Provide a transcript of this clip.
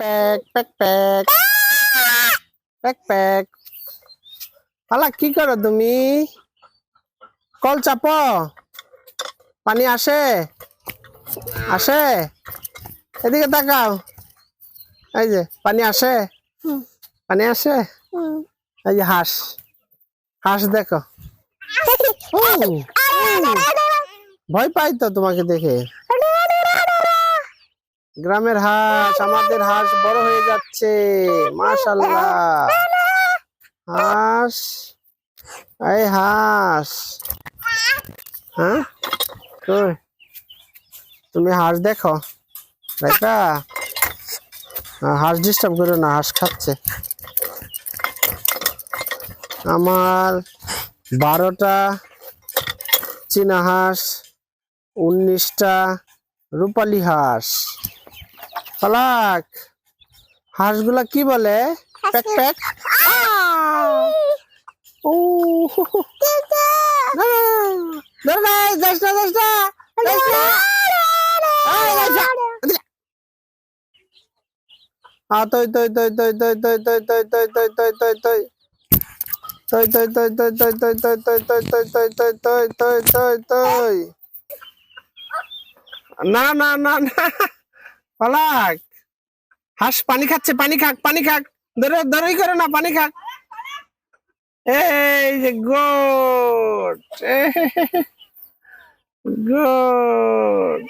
Pack প্যাক প্যাক প্যাক প্যাক পালাক কি করো তুমি? কল চাপ। পানি আসে? আসে? এদিকে তাকাও। এই যে পানি আসে? পানি আসে? এই যে হাঁস। হাঁস দেখো। ভয় পাই তো তোমাকে দেখে। গ্রামের হাঁস, আমাদের হাঁস বড় হয়ে যাচ্ছে। মাশাল্লাহ হাঁস? এই হাঁস। হ্যাঁ? তুমি হাঁস দেখো। দেখা? হাঁস ডিস্টার্ব করো না, হাঁস খাচ্ছে। আমার বারোটা চীনা হাঁস, উনিশটা রূপালী হাঁস। পালাক হাঁসগুলা কি বলে প্যাক প্যাক ও ধর ভাই। আ, না না না না পালাক হাঁস, পানি খাচ্ছে, পানি খাক পানি খাক। ধরো ধরোই করে না, পানি খাক। এই যে গোট গোট